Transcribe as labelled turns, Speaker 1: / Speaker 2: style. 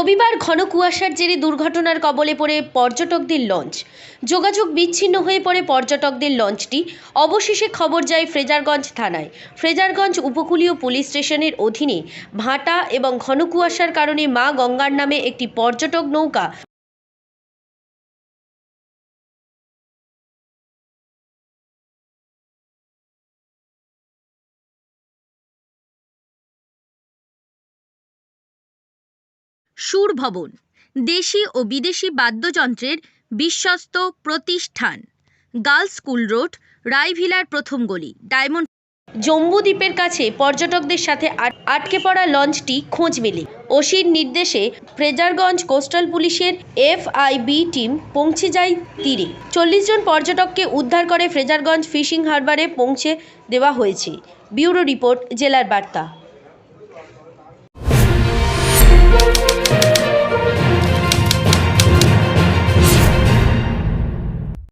Speaker 1: রবিবার ঘন কুয়াশার জেরে দুর্ঘটনার কবলে পড়ে পর্যটকদের লঞ্চ। যোগাযোগ বিচ্ছিন্ন হয়ে পড়ে পর্যটকদের লঞ্চটি। অবশেষে খবর যায় ফ্রেজারগঞ্জ থানায়। ফ্রেজারগঞ্জ উপকূলীয় পুলিশ স্টেশনের অধীনে ভাটা এবং ঘন কুয়াশার কারণে মা গঙ্গার নামে একটি পর্যটক নৌকা সুর ভবন দেশি ও বিদেশি বাদ্যযন্ত্রের বিশ্বস্ত প্রতিষ্ঠান। গার্লস স্কুল রোড, রায়ভিলার প্রথম গলি, ডায়মন্ড জম্বুদ্বীপের কাছে পর্যটকদের সাথে আট- আটকে পড়া লঞ্চটি খোঁজ মেলে। ওসির নির্দেশে ফ্রেজারগঞ্জ কোস্টাল পুলিশের এফআইবি টিম পৌঁছে যায় তীরে। চল্লিশ জন পর্যটককে উদ্ধার করে ফ্রেজারগঞ্জ ফিশিং হারবারে পৌঁছে দেওয়া হয়েছে। ব্যুরো রিপোর্ট, জেলার বার্তা।